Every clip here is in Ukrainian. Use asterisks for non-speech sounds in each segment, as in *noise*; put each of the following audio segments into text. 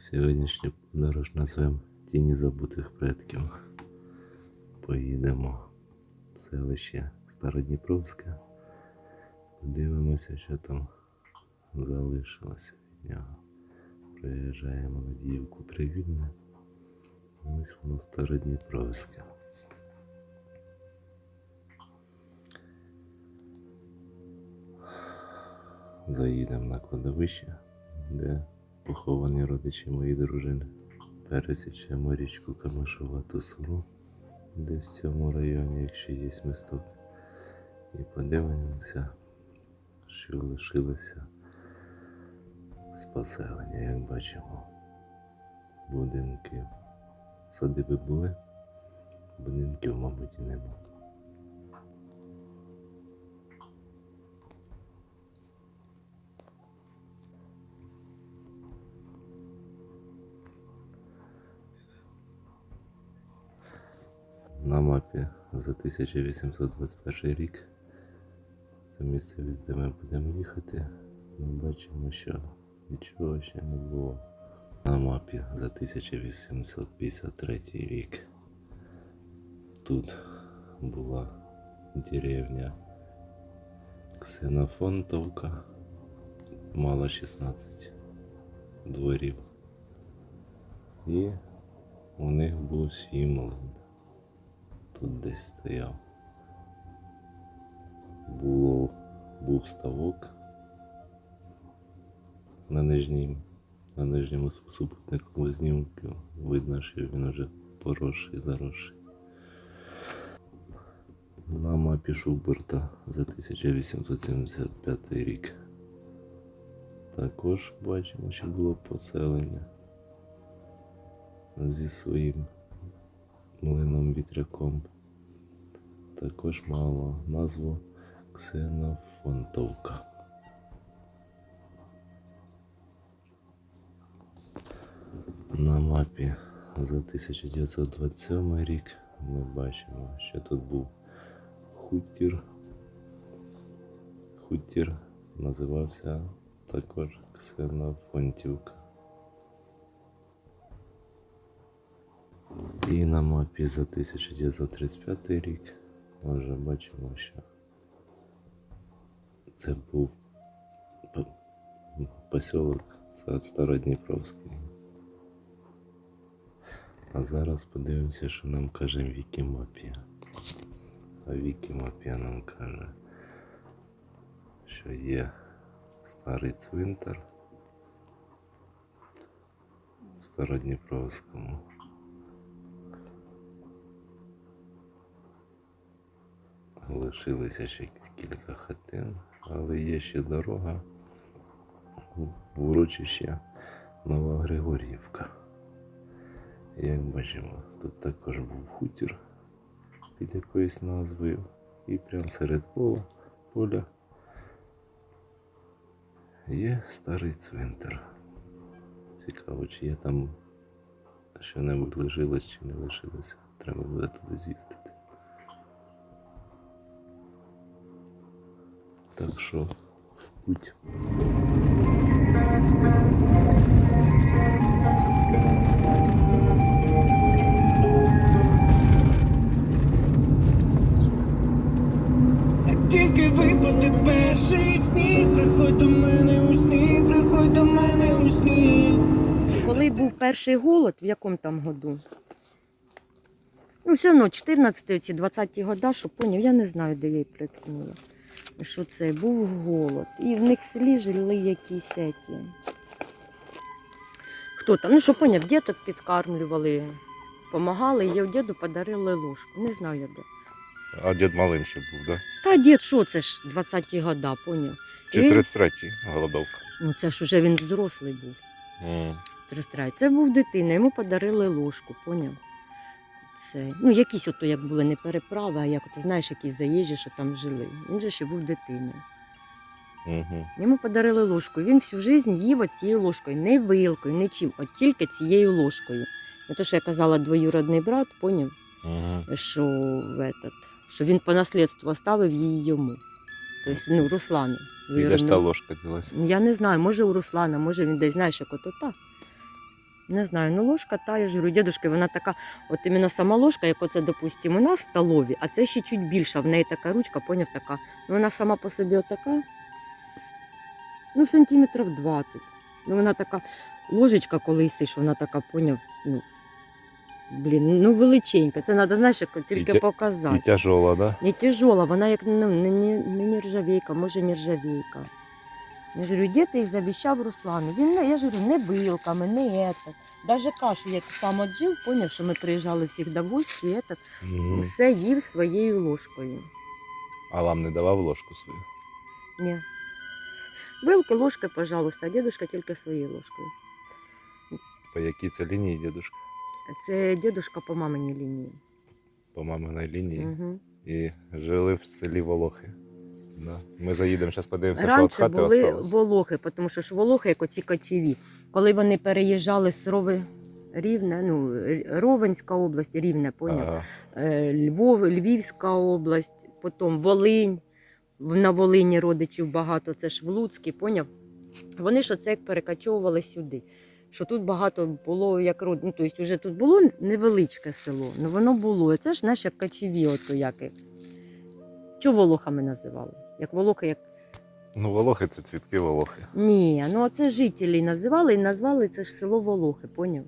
Сьогоднішню подорож назвемо Тіні забутих предків. Поїдемо в селище Стародніпровське. Подивимося, що там залишилося від нього. Приїжджаємо на Діївку Привільне. Ось воно Стародніпровське. Заїдемо на кладовище, де поховані родичі моєї дружини. Пересічемо річку Камишувату Суру, десь в цьому районі, якщо є місток. І подивимося, що лишилося з поселення, як бачимо. Будинки. Садиби були, будинків, мабуть, і не на мапі за 1821 рік. Це місцевість, де ми будемо їхати. Ми бачимо, що нічого ще не було. На мапі за 1853 рік. Тут була деревня Ксенофонтовка. Мала 16 дворів. І у них був свій тут десь стояв. Було, був ставок на нижнім, на нижньому супутниковому знімку. Видно, що він вже поросший, заросший. На мапі Шуберта за 1875 рік. Також бачимо, що було поселення зі своїм млином вітряком. Також мало назву Ксенофонтовка. На мапі за 1927 рік ми бачимо, що тут був хутір. Хутір називався також Ксенофонтівка. І на мапі за 1935 рік ми вже бачимо, що це був посілок Стародніпровський. А зараз подивимося, що нам каже Вікімапія. А Вікімапія нам каже, що є старий цвинтар в Стародніпровському. Лишилося ще кілька хатин, але є ще дорога в урочище Нова Григорівка. Як бачимо, тут також був хутір під якоюсь назвою, і прямо серед поля, поля є старий цвинтар. Цікаво, чи є там що-небудь лишилось, чи не лишилося. Треба буде туди з'їздити. Так що в путь. Тільки випаде перший сніг, приходь до мене у сні, приходь до мене у сні. Коли був перший голод, в якому там году? Ну, все одно, 14 ці 20-ті года, що поняв, я не знаю, де я її приткнула. Що це був голод. І в них в селі жили якісь еті. Хто там? Ну, що поняв, діток підкармлювали, помагали, і я в діду подарили ложку. Не знаю я де. А дід малим ще був, да? Та дід, що це ж 20-ті года, поняв? Чи він- 33-й голодовка? Ну це ж уже він взрослий був. Трестрай. Це був дитина, йому подарили ложку, поняв? Це, ну, якісь ото, як були не переправи, а як ото, знаєш, якісь заїжджі, що там жили. Він же ще був дитиною. Мгм. Йому подарили ложку. Він всю життя їв цією ложкою, не вилкою, не чим, от тільки цією ложкою. Ну, то, що я казала, двоюродний брат, поняв, Мгм. що, в этот, що він по наслідству оставив її йому. Тобто, ну, Руслану. Де ж та ложка ділася? Я не знаю, може у Руслана, може він десь знаєш, як ото так. Не знаю, ну ложка та, я ж говорю, дідушки, вона така, от іменно сама ложка, як оце, допустимо, у нас столові, а це ще чуть більша, в неї така ручка, поняв, така. Ну, вона сама по собі отака, ну, сантиметрів 20. Ну, вона така, ложечка, коли їсиш, вона така, поняв, ну, блін, ну величенька. Це треба, знаєш, тільки І показати. І тяжола, да? Не тяжела, вона як ну, не, не, не нержавейка, може нержавейка. Я говорю, де ти їх завіщав Руслану? Він не, я говорю, не вилками, не это. Даже кашу, як сам от жив, поняв, що ми приїжджали всіх до гості, этот, Мгм. все їв своєю ложкою. А вам не давав ложку свою? Ні. Вилки, ложки, пожалуйста, а дідушка тільки своєю ложкою. По якій це лінії, дідушка? Це дідушка по маминій лінії. По маминій лінії. Угу. І жили в селі Волохи. Да. Ми заїдемо, зараз подивимося, що від Раніше хати були осталось. волохи, тому що ж волохи, як оці кочеві. Коли вони переїжджали з Рови, Рівне, ну, Ровенська область, Рівне, поняв? Ага. Е, Львов, Львівська область, потім Волинь. На Волині родичів багато, це ж в Луцькій, поняв? Вони ж оце як перекачовували сюди. Що тут багато було як род, ну тобто вже тут було невеличке село, ну воно було. І це ж знаєш, як качеві, ото як. Чого волохами називали? Як волохи, як Ну, Волохи це цвітки Волохи. ні, ну це жителі називали і назвали це ж село Волохи, поняв?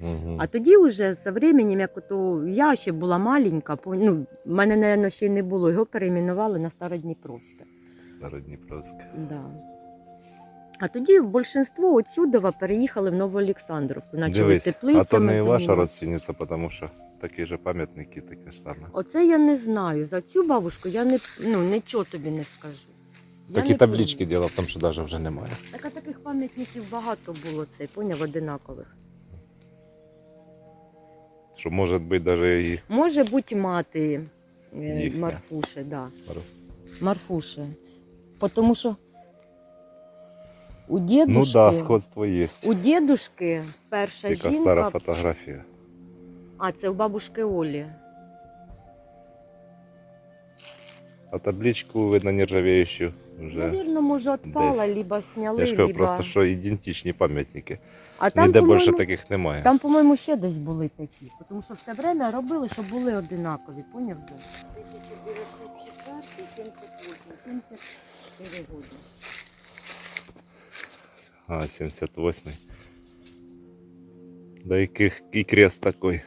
Угу. А тоді вже з временем, як то я ще була маленька, ну, в мене, мабуть, ще й не було, його перейменували на Стародніпровське. Стародніпровське. Да. А тоді большинство отсюдова переїхали в Новоолександровку. Почали Дивись, а то не ваша займатися. родственниця, тому що такі ж пам'ятники, таке ж саме. Оце я не знаю. За цю бабушку я не, ну, нічого тобі не скажу. Я Такі не таблички діло в тому, що навіть вже немає. Так а таких пам'ятників багато було цей, поняв, одинакових. Що може бути навіть і Може бути мати е, Їхня. Марфуші, да. Марфуші. Тому що у дідушки, Ну да, сходство є. у дідушки перша Яка жінка, стара фотографія. а це у бабушки Олі. А табличку видно нержавеющу вже. Навірно, може, відпала, либо сняли, Я ж кажу, либо... просто що ідентичні пам'ятники. а там, Ніде більше таких немає. там, по-моєму, ще десь були такі. Тому що в те время робили, щоб були одинакові, поняв? де? 1904, 78, 74 роки. А, 78-й. Да яких і крест такий.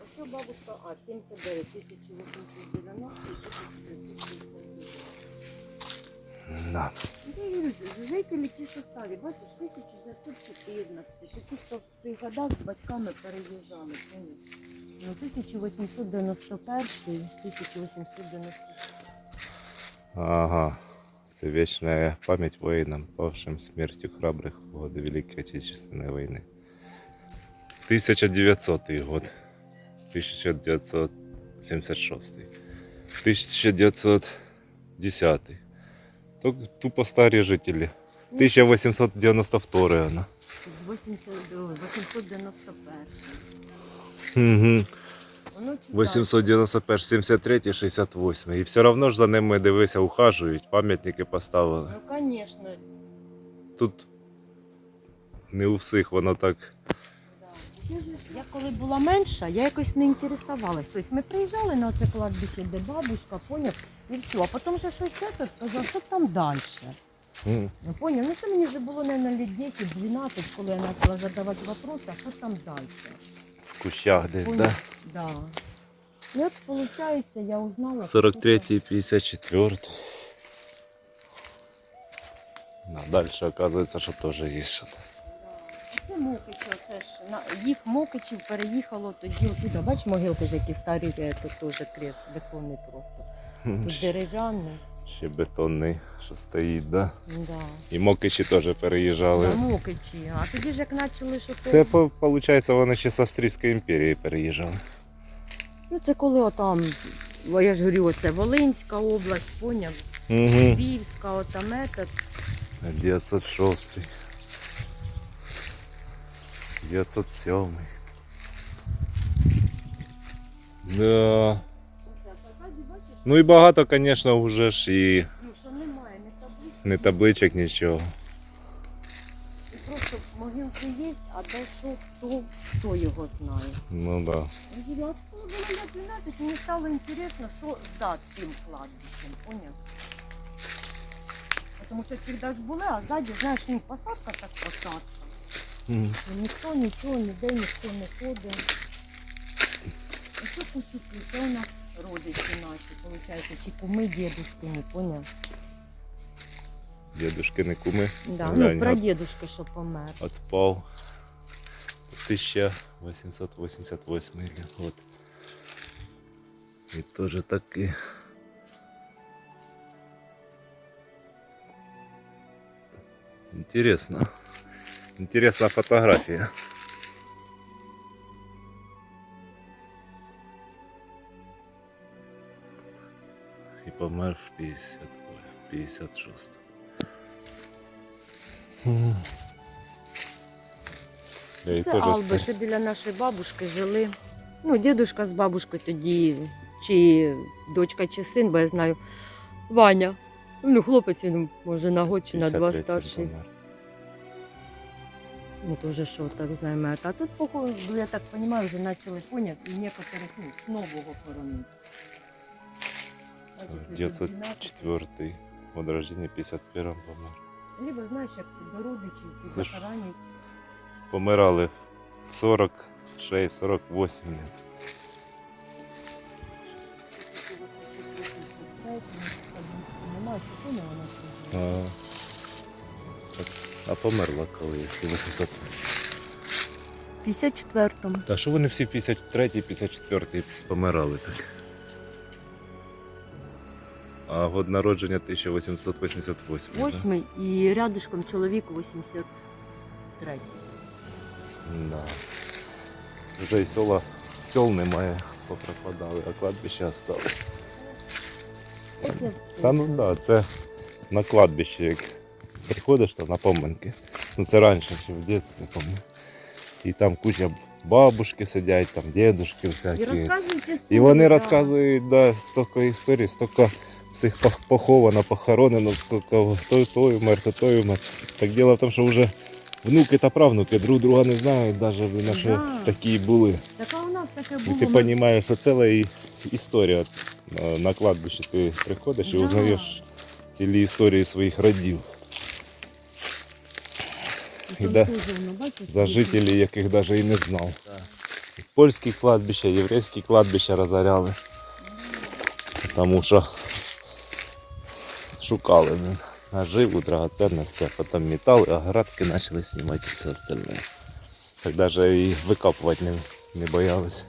А що бабушка, а, 79, 1890 і 1939. Да. Ну, Жителі ті, що старі, бачиш, 1914, що ті, хто в цих годах з батьками переїжджали? Ну, 1891, 1890. Ага. Це вічна пам'ять воїнам, павшим смертю храбрих в годы Великої Отечественної війни. 1900 год. 1976. 1910. Только тупо старі жителі. 1892 вона. 80, 891. Угу. Воно читає. 891, 73, 68. І все одно ж за ними дивися, ухажують, пам'ятники поставили. Ну, звісно, Тут не у всіх воно так. Я коли була менша, я якось не інтересувалась. Тобто ми приїжджали на це кладбище, де бабушка, поняв, і все. А потім вже щось це сказав, що там далі. м, Ну, поняв, ну це мені вже було, мабуть, лет 10-12, коли я почала задавати питання, а що там далі. Кущах десь, Поняв? да? Да. І от, виходить, я узнала. 43 тут- 54. Да, далі оказується, що теж є. що. Це Мокичі, оце ж на їх Мокичів переїхало тоді отуди. Бач, могилки ж які старі, тут теж крест бетонний просто. Тут *laughs* дерев'яний. Ще бетонний, що стоїть, да? Да. І мокичі теж переїжджали. На Мокичі. А тоді ж як почали, що Це, виходить, вони ще з Австрійської імперії переїжджали. Ну це коли отам, я ж говорю, оце Волинська область, поняв, Угу. Львівська, отам метод. 906. 907. Да. Ну і багато, звісно, вже ж і Ну що не табличок, нічого. і просто могил документи є, а що, хто, хто його знає. Ну да. Я говорю, а лет 12, мне стало интересно, что за тем кладбищем, понял? Потому что всегда ж були, а сзади, знаєш, ну, посадка так посадка. Мгм. І ніхто нічого, ніде ніхто не ходить. Що хочу це у нас родичі наші, виходить, чи куми дідушки, не поняв? Дедушки не куми. Да, Глянь, ну, про от- дідушки, що помер. Отпал. 1888 год. И тоже таки. Интересно. Интересная фотография. Помер в 50, в 56. Я Це теж Алби, це біля нашої бабушки жили. Ну, дідушка з бабушкою тоді, чи дочка, чи син, бо я знаю. Ваня. Ну, хлопець він може на год чи на два 53-м старший. помер. Ну, тоже що так знаємо. А тут, походу, я так розумію, вже почали поняти, і некоторих ну, з нового хоронити. Дед 4 год рождения 51 помер. Либо, знаєш, як до родичів, Слушай, захоронять. Помирали в 46, 48 лет. Немає, що поняла на. А, а померла коли, якщо 800. В 54-му. Та що вони всі в 53 54 помирали так? А год народження 1888. да? Восьмий і рядышком чоловік 83. Да. Вже і села, сел немає, попропадали, а кладбище осталось. Та ну да, це на кладбище, як приходиш там на поминки. Ну це раніше, ще в дитинстві помню. І там куча бабушки сидять, там дідушки І всякі. розказуйте І вони да. розказують да, стільки історій, стільки всіх поховано, похоронено, скільки той той умер, то той умер. Так діло в тому, що вже внуки та правнуки друг друга не знають, навіть наші Да. такі були. Так а у нас таке І ти розумієш, що ціла історія на- на кладбищі. Ти приходиш і Да. узнаєш цілі історії своїх родів. і і да, За жителів, яких навіть і не знав. Польські кладбища, єврейські кладбища розоряли. Тому що шукали наживу, драгоценності, а потім метал, а градки почали знімати і все остальне. Так навіть і викапувати не, не боялися.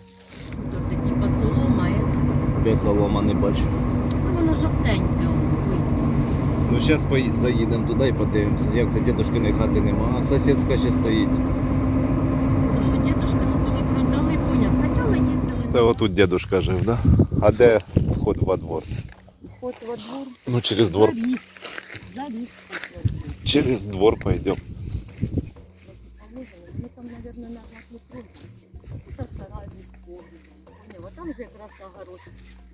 Тут такі по солома, е. Де солома не бачу. Ну, воно жовтеньке. Ну зараз заїдемо туди і подивимося, як це дідушкиної хати нема, а сусідська ще стоїть. То що дідушка, ну коли продали, поняв, спочатку їздили. Це отут дедушка жив, да? А де вход во двор? Вход во двор. Ну через двор. Заріс. Заріс. Через двор пойдем. Ми там, мабуть, на кругу. Тут сарай військовий. Там же якраз огород,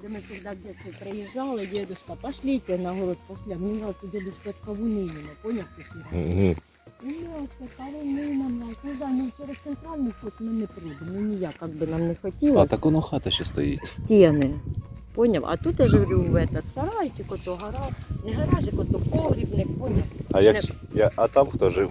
де ми завжди в дитинстві приїжджали, дедушка, пошлите на город, пошли. А мені нравится дедушка от кавуни іменно, поняв? такі? Угу. Ну, це кавуни нам нравится. Ну, да, ну, через центральний вход ми не прийдемо. Ну, ніяк, як би нам не хотілося. А так воно хата ще стоїть. стіни. Поняв? А тут я ж говорю, в этот сарайчик, ото гараж, не гаражик, ото погрібник, поняв? А як ж- я, а там хто жив?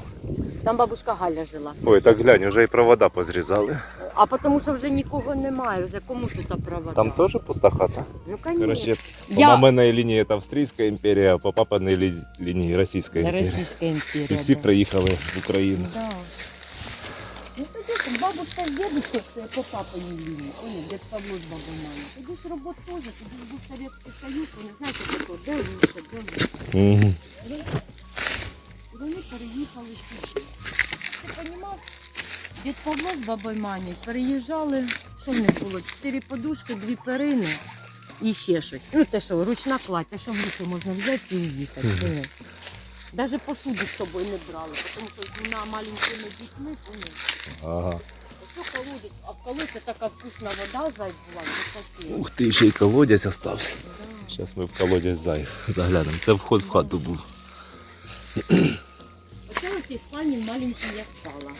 Там бабушка Галя жила. Ой, так глянь, вже і провода позрізали. А тому що вже нікого немає, вже кому тут права? Там теж пуста хата. Ну. Короче, по Я- лінії це Австрійська імперія, а по папиной лі- лінії Російська імперія. Російська імперія. І всі да. приїхали в Україну. Да. Ну тоді бабушка з дедушкою це по папиній лінії. Ой, дед Павло з бабою мамою. Тоді ж робот теж, тоді ж був Совєтський Союз, ви не знаєте, тако, де лучше, де лучше. Угу. Вони переїхали сюди. Ти розумів? Дід Павло з бабою Маній переїжджали, що в них було? Чотири подушки, дві перини і ще щось. Ну те, що ручна кладь, те, що в руки можна взяти і уїхати. Мгм. Навіть посуду з собою не брали, тому що з двома маленькими дітьми, поняв. Ага. Ось колодязь, а в колодязі така вкусна вода зайць була, високі. Ух ти, ще й колодязь остався. Зараз ми в колодязь зай- заглянемо. Це вход в хату був. Оце ось цій спальні маленькій я спала.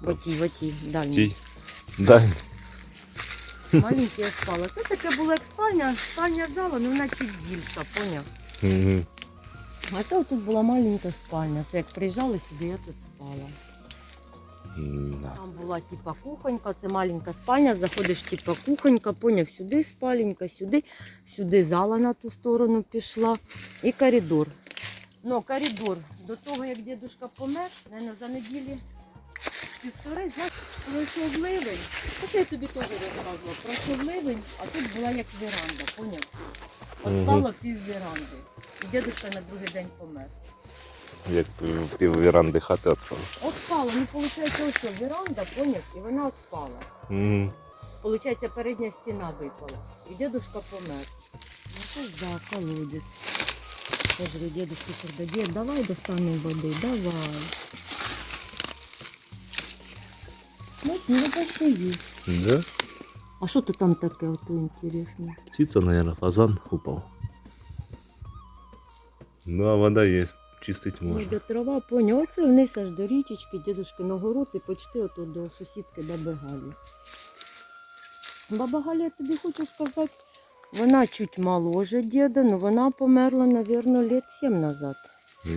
В отій, в отій, дальній. Тій. Дай. Маленький я спала. Це таке було як спальня, спальня зала, але вона чуть більша, поняв? Угу. А це тут була маленька спальня. Це як приїжджали сюди, я тут спала. Да. Там була типа кухонька, це маленька спальня, заходиш типа кухонька, поняв, сюди спаленька, сюди, сюди зала на ту сторону пішла і коридор. Ну, коридор до того, як дідусь помер, наверное, за неділі півтори, пройшов ливень. Це я тобі теж розказувала. Пройшов ливень, а тут була як веранда, поняв? Отпало пів веранди. І дідусь на другий день помер. Як пів віранди хати відпав. Отпала, ну виходить, ось що, веранда, поняв, і вона отпала. Угу. Получається, передня стіна випала. І дедушка помер. Ну це да, колодець. Говорю, дедушка сюди, дед, давай достанемо води, давай. Ну, ну почти. Да? А що то там таке ото інтересне? Птица, наверное, фазан упал. Ну, а вода есть. Чистить Ну, можно. де трава, поняв, оце вниз аж до річечки, дедушки на город і почти ото до сусідки баби Галі. Баба Галя, я тобі хочу сказати, вона чуть моложе діда, але вона померла, мабуть, лет 7 назад.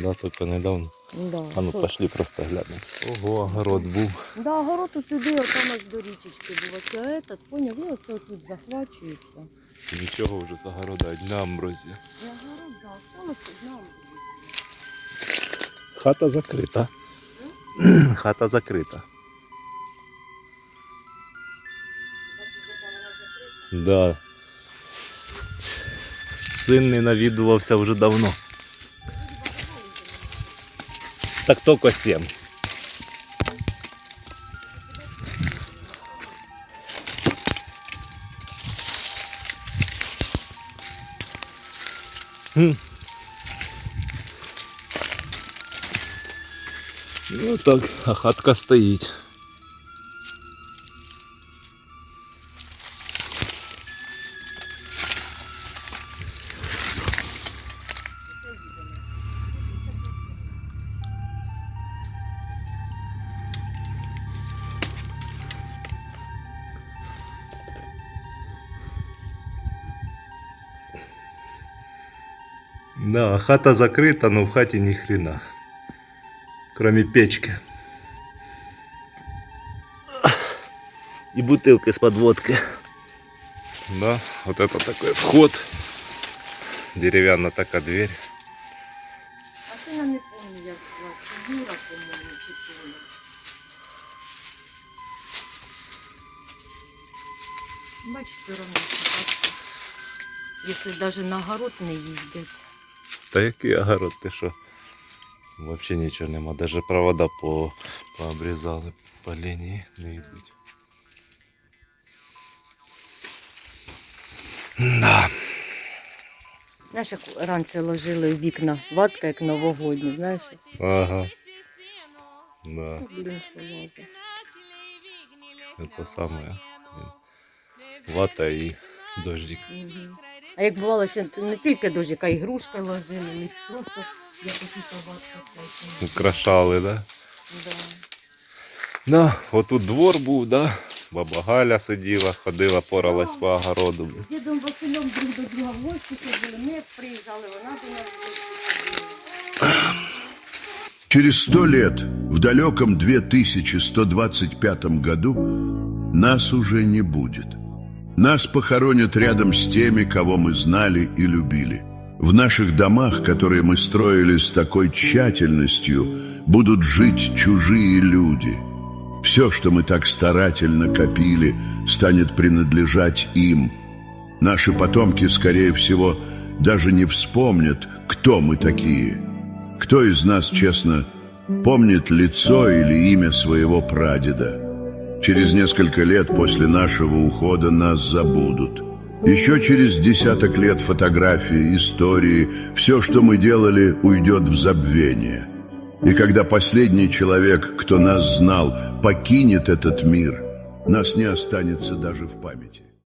Да, только недавно. Да. А ну пошли просто глянемо. Ого, огород був. Да, огород от сюди, отам аж до річечки був. Оце этот, поняв, і оце тут захвачується. Нічого вже з огорода, одна амброзія. І огород, да, осталося одна. Хата закрита. *clears throat* Хата закрита. Да. Син не навідувався вже давно. Так тільки сім. Хм. Ну так, а хатка стоїть. Да, хата закрыта, но в хате ни хрена. Кроме печки. И бутылки с подводки. Да, вот это такой вход. Деревянная такая дверь. А це я не пам'ятаю, як звати. Юра, по-моєму, чи Толя. Бачиш, все одно собачка. Якщо навіть на огород не їздять. Та який огород ти що? Вообще нічого нема. Даже провода по, пообрізали по лінії не йдуть. Да. Знаєш, як раніше ложили в вікна ватка, як новогодні, знаєш? Ага. Да. Блін, лазить. Это самое. блин, Вата и дождик. Мгм. А як бувало, ще це не тільки дождик, а й грушки ложили, не просто як оці ватка. Украшали, да? Да. Да, отут двор був, да? Баба Галя сиділа, ходила, поралась по огороду. З дідом Василем друг до друга в гості ходили, ми як приїжджали, вона до нас в гості ходила. Через сто лет, в далеком 2125 году, нас уже не будет. нас похоронят рядом с теми, кого мы знали и любили. В наших домах, которые мы строили с такой тщательностью, будут жить чужие люди. Все, что мы так старательно копили, станет принадлежать им. Наши потомки, скорее всего, даже не вспомнят, кто мы такие. Кто из нас, честно, помнит лицо или имя своего прадеда? Через несколько лет после нашего ухода нас забудут. Еще через десяток лет фотографии, истории, все, что мы делали, уйдет в забвение. И когда последний человек, кто нас знал, покинет этот мир, нас не останется даже в памяти.